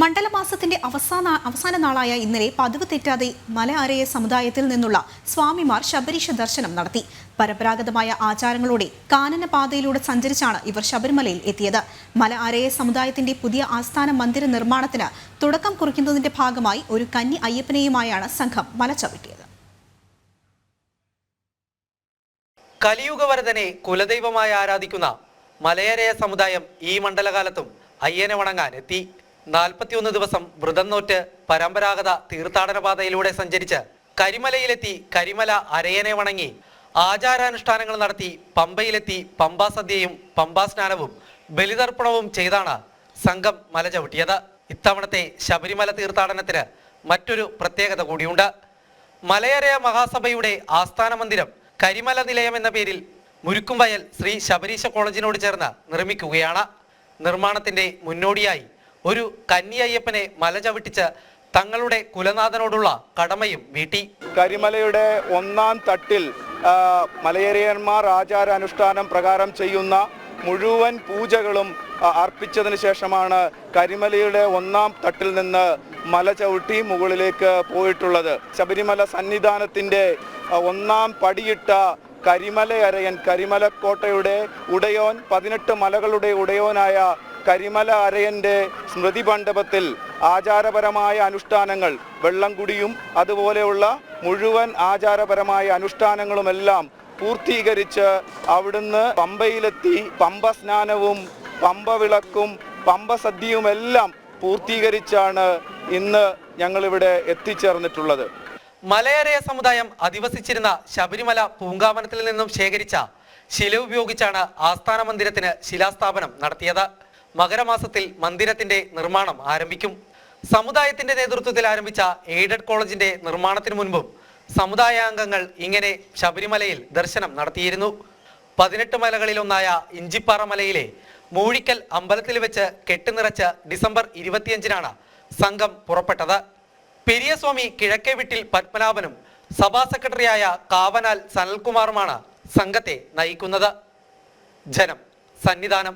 മണ്ഡലമാസത്തിന്റെ അവസാന അവസാന നാളായ ഇന്നലെ പതിവ് തെറ്റാതെ മല അരയ സമുദായത്തിൽ നിന്നുള്ള സ്വാമിമാർ ശബരീശ ദർശനം നടത്തി. പരമ്പരാഗതമായ ആചാരങ്ങളോടെ കാനന പാതയിലൂടെ സഞ്ചരിച്ചാണ് ഇവർ ശബരിമലയിൽ എത്തിയത്. മല അരയ സമുദായത്തിന്റെ പുതിയ ആസ്ഥാന മന്ദിര നിർമ്മാണത്തിന് തുടക്കം കുറിക്കുന്നതിന്റെ ഭാഗമായി ഒരു കന്നി അയ്യപ്പനെയുമായാണ് സംഘം മല ചവിട്ടിയത്. കലിയുഗവരതനെ കുലദൈവമായി ആരാധിക്കുന്ന മലയരയ സമുദായം ഈ മണ്ഡലകാലത്തും അയ്യനെ വണങ്ങാൻ എത്തി. നാൽപ്പത്തിയൊന്ന് ദിവസം വ്രതം നോറ്റ് പരമ്പരാഗത തീർത്ഥാടന പാതയിലൂടെ സഞ്ചരിച്ച് കരിമലയിലെത്തി കരിമല അരയനെ വണങ്ങി. ആചാരാനുഷ്ഠാനങ്ങൾ നടത്തി പമ്പയിലെത്തി പമ്പാ സദ്യയും പമ്പാ സ്നാനവും ബലിതർപ്പണവും ചെയ്താണ് സംഘം മല ചവിട്ടിയത്. ഇത്തവണത്തെ ശബരിമല തീർത്ഥാടനത്തിന് മറ്റൊരു പ്രത്യേകത കൂടിയുണ്ട്. മലയരയ മഹാസഭയുടെ ആസ്ഥാന മന്ദിരം കരിമല നിലയം എന്ന പേരിൽ മുരുക്കുംവയൽ ശ്രീ ശബരീശ കോളേജിനോട് ചേർന്ന് നിർമ്മിക്കുകയാണ്. നിർമ്മാണത്തിന്റെ മുന്നോടിയായി ഒരു കന്നിയയ്യപ്പനെ മല ചവിട്ടിച്ച് തങ്ങളുടെ കുലനാഥനോടുള്ള കടമയും വീട്ടി. കരിമലയുടെ ഒന്നാം തട്ടിൽ മലയേറിയന്മാർ ആചാര അനുഷ്ഠാനം പ്രകാരം ചെയ്യുന്ന മുഴുവൻ പൂജകളും അർപ്പിച്ചതിന് ശേഷമാണ് കരിമലയുടെ ഒന്നാം തട്ടിൽ നിന്ന് മല ചവിട്ടി മുകളിലേക്ക് പോയിട്ടുള്ളത്. ശബരിമല സന്നിധാനത്തിന്റെ ഒന്നാം പടിയിട്ട കരിമലയരയൻ കരിമലക്കോട്ടയുടെ ഉടയോൻ പതിനെട്ട് മലകളുടെ ഉടയോനായ കരിമല അരയന്റെ സ്മൃതി മണ്ഡപത്തിൽ ആചാരപരമായ അനുഷ്ഠാനങ്ങൾ വെള്ളം കുടിയും അതുപോലെയുള്ള മുഴുവൻ ആചാരപരമായ അനുഷ്ഠാനങ്ങളുമെല്ലാം പൂർത്തീകരിച്ച് അവിടുന്ന് പമ്പയിലെത്തി പമ്പ സ്നാനവും പമ്പ വിളക്കും പമ്പ സദ്യയുമെല്ലാം പൂർത്തീകരിച്ചാണ് ഇന്ന് ഞങ്ങളിവിടെ എത്തിച്ചേർന്നിട്ടുള്ളത്. മലയരയ സമുദായം അധിവസിച്ചിരുന്ന ശബരിമല പൂങ്കാവനത്തിൽ നിന്നും ശേഖരിച്ച ശില ഉപയോഗിച്ചാണ് ആസ്ഥാന മന്ദിരത്തിന് ശിലാസ്ഥാപനം നടത്തിയത്. മകരമാസത്തിൽ മന്ദിരത്തിന്റെ നിർമ്മാണം ആരംഭിക്കും. സമുദായത്തിന്റെ നേതൃത്വത്തിൽ ആരംഭിച്ച എയ്ഡഡ് കോളേജിന്റെ നിർമ്മാണത്തിന് മുൻപും സമുദായാംഗങ്ങൾ ഇങ്ങനെ ശബരിമലയിൽ ദർശനം നടത്തിയിരുന്നു. പതിനെട്ട് മലകളിലൊന്നായ ഇഞ്ചിപ്പാറ മലയിലെ മൂഴിക്കൽ അമ്പലത്തിൽ വെച്ച് കെട്ടുനിറച്ച് ഡിസംബർ ഇരുപത്തിയഞ്ചിനാണ് സംഘം പുറപ്പെട്ടത്. പെരിയസ്വാമി കിഴക്കേ വിട്ടിൽ പത്മനാഭനും സഭാ സെക്രട്ടറിയായ കാവനാൽ സനൽകുമാറുമാണ് സംഘത്തെ നയിക്കുന്നത്. ജനം സന്നിധാനം.